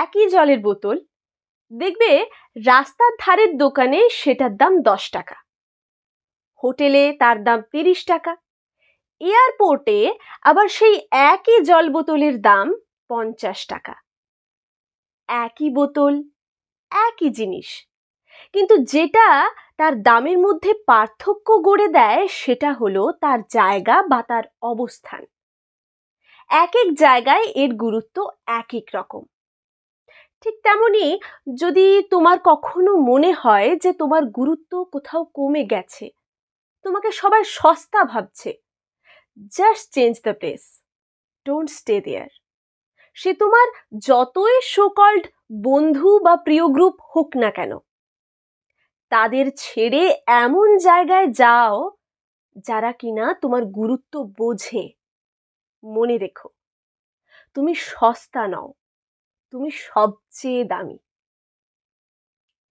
একই জলের বোতল। দেখবে রাস্তার ধারের দোকানে সেটার দাম দশ টাকা। হোটেলে তার দাম তিরিশ টাকা। এয়ারপোর্টে আবার সেই একই জল বোতলের দাম পঞ্চাশ টাকা। একই বোতল, একই জিনিস। কিন্তু যেটা তার দামের মধ্যে পার্থক্য গড়ে দেয় সেটা হলো তার জায়গা বা তার অবস্থান। এক এক জায়গায় এর গুরুত্ব এক এক রকম। ঠিক তেমনি যদি তোমার কখনো মনে হয় যে তোমার গুরুত্ব কোথাও কমে গেছে, তোমাকে সবাই সস্তা ভাবছে just change the place don't stay there সে তোমার যতই সোকল্ড বন্ধু বা প্রিয় গ্রুপ হোক না কেন, তাদের ছেড়ে এমন জায়গায় যাও যারা কিনা তোমার গুরুত্ব বোঝে। মনে রেখো, তুমি সস্তা নও। তুমি সবচেয়ে দামি।